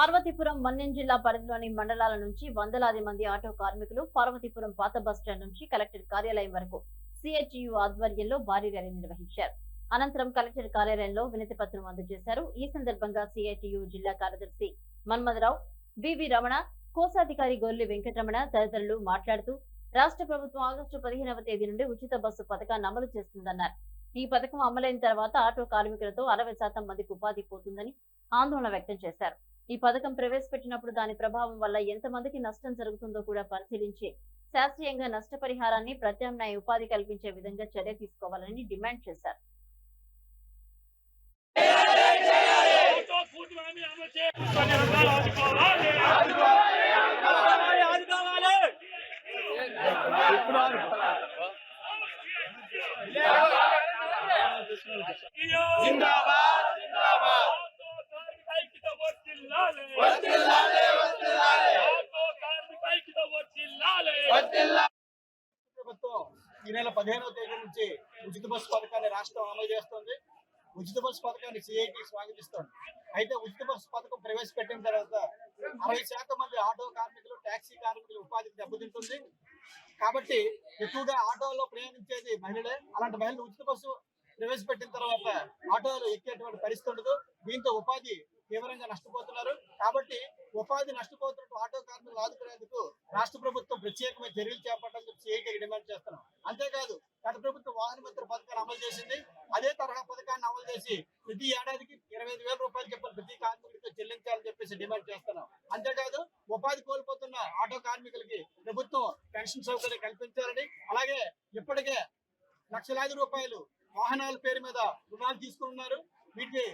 పార్వతీపురం మన్యం జిల్లా పరిధిలోని మండలాల నుంచి వందలాది మంది ఆటో కార్మికులు పార్వతీపురం పాత బస్టాండ్ నుంచి కలెక్టర్ కార్యాలయం వరకు సిహెచ్యు ఆధ్వర్యంలో భారీ ర్యాలీ నిర్వహించారు. అనంతరం కలెక్టర్ కార్యాలయంలో వినతి పత్రం అందజేశారు. ఈ సందర్భంగా సిఐటియు జిల్లా కార్యదర్శి మన్మధరావు వివి రమణ కోశాధికారి గొర్రె వెంకటరమణ తదితరులు మాట్లాడుతూ రాష్ట్ర ప్రభుత్వం ఆగస్టు పదిహేనవ తేదీ నుండి ఉచిత బస్సు పథకాన్ని అమలు చేస్తుందన్నారు. ఈ పథకం అమలైన తర్వాత ఆటో కార్మికులతో అరవై శాతం మందికి ఉపాధి పోతుందని ఆందోళన వ్యక్తం చేశారు. ఈ పథకం ప్రవేశపెట్టినప్పుడు దాని ప్రభావం వల్ల ఎంతమందికి నష్టం జరుగుతుందో కూడా పరిశీలించి శాస్త్రీయంగా నష్టపరిహారాన్ని ప్రత్యామ్నాయ ఉపాధి కల్పించే విధంగా చర్య తీసుకోవాలని డిమాండ్ చేశారు. జిందాబాద్! ఈ నెల పదిహేనవ తేదీ నుంచి ఉచిత బస్సు పథకాన్ని రాష్ట్రం అమలు చేస్తుంది. ఉచిత బస్సు పథకాన్ని సిఐటి స్వాగతిస్తోంది. అయితే ఉచిత బస్సు పథకం ప్రవేశపెట్టిన తర్వాత అరవై శాతం మంది ఆటో కార్మికులు టాక్సీ కార్మికులు ఉపాధికి దెబ్బతింటుంది. కాబట్టి ఎక్కువగా ఆటోలో ప్రయాణించేది మహిళలే. అలాంటి మహిళలు ఉచిత బస్సు ప్రవేశపెట్టిన తర్వాత ఆటోలు ఎక్కేటువంటి పరిస్థితి ఉండదు. దీంతో ఉపాధి తీవ్రంగా నష్టపోతున్నారు. కాబట్టి ఉపాధి నష్టపోతున్నట్టు ఆటో కార్మికులు ఆదుకునేందుకు రాష్ట్ర ప్రభుత్వం ప్రత్యేకమైన చర్యలు చేపట్టాలని చెప్పి సిఐటికి డిమాండ్ చేస్తున్నాం. అంతేకాదు గత ప్రభుత్వం వాహన మిత్ర పథకాన్ని అమలు చేసింది. అదే తరహా పథకాన్ని అమలు చేసి ప్రతి ఏడాదికి ఇరవై ఐదు వేల రూపాయలు చెప్పిన ప్రతి కార్మికుడితో చెల్లించాలని చెప్పేసి డిమాండ్ చేస్తున్నాం. అంతేకాదు ఉపాధి కోల్పోతున్న ఆటో కార్మికులకి ప్రభుత్వం పెన్షన్ సౌకర్యం కల్పించాలని అలాగే ఇప్పటికే లక్షలాది రూపాయలు వాహనాల పేరు మీద రుణాలు తీసుకున్నారు వీటికి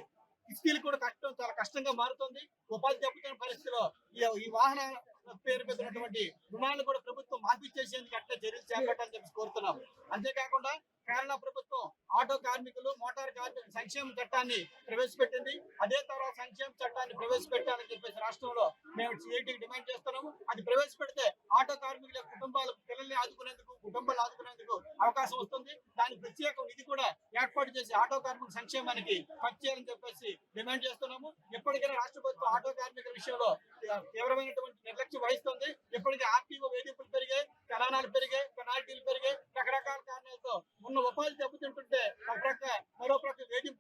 కిస్తీలు కూడా కట్టడం చాలా కష్టంగా మారుతుంది. ఉపాధి దెబ్బతున్న పరిస్థితిలో ఈ వాహన పేరు మీద ఉన్నటువంటి రుణాలు కూడా ప్రభుత్వం మాఫీ చేసేందుకు అట్లా చర్యలు చేపట్టాలని చెప్పి కోరుతున్నాం. అంతేకాకుండా కేరళ ప్రభుత్వం ఆటో కార్మికులు మోటార్ కార్మికుల సంక్షేమ చట్టాన్ని ప్రవేశపెట్టింది. అదే తరహా సంక్షేమ చట్టాన్ని ప్రవేశపెట్టాలని చెప్పేసి రాష్ట్రంలో మేము సిఐటికి డిమాండ్ చేస్తున్నాము. అది ప్రవేశపెడితే ఆటో కార్మికుల కుటుంబాలు పిల్లల్ని ఆదుకునేందుకు కుటుంబాలు ఆదుకునేందుకు అవకాశం వస్తుంది. దాని ప్రత్యేక నిధి కూడా ఏర్పాటు చేసి ఆటో కార్మిక సంక్షేమానికి ఖర్చు చేయాలని చెప్పేసి డిమాండ్ చేస్తున్నాము. ఇప్పటికైనా రాష్ట్ర ప్రభుత్వం ఆటో కార్మికుల విషయంలో తీవ్రమైనటువంటి నిర్లక్ష్యం వహిస్తుంది. ఇప్పటికే ఆర్టీఓ వేధింపులు పెరిగాయి చలానాలు పెరిగాయి పెనాల్టీలు పెరిగాయి. రకరకాల కారణాలతో ఉన్న ఉపాధి దెబ్బతింటుంటే ఒక ప్రక్క మరో ప్రక్క వేధింపు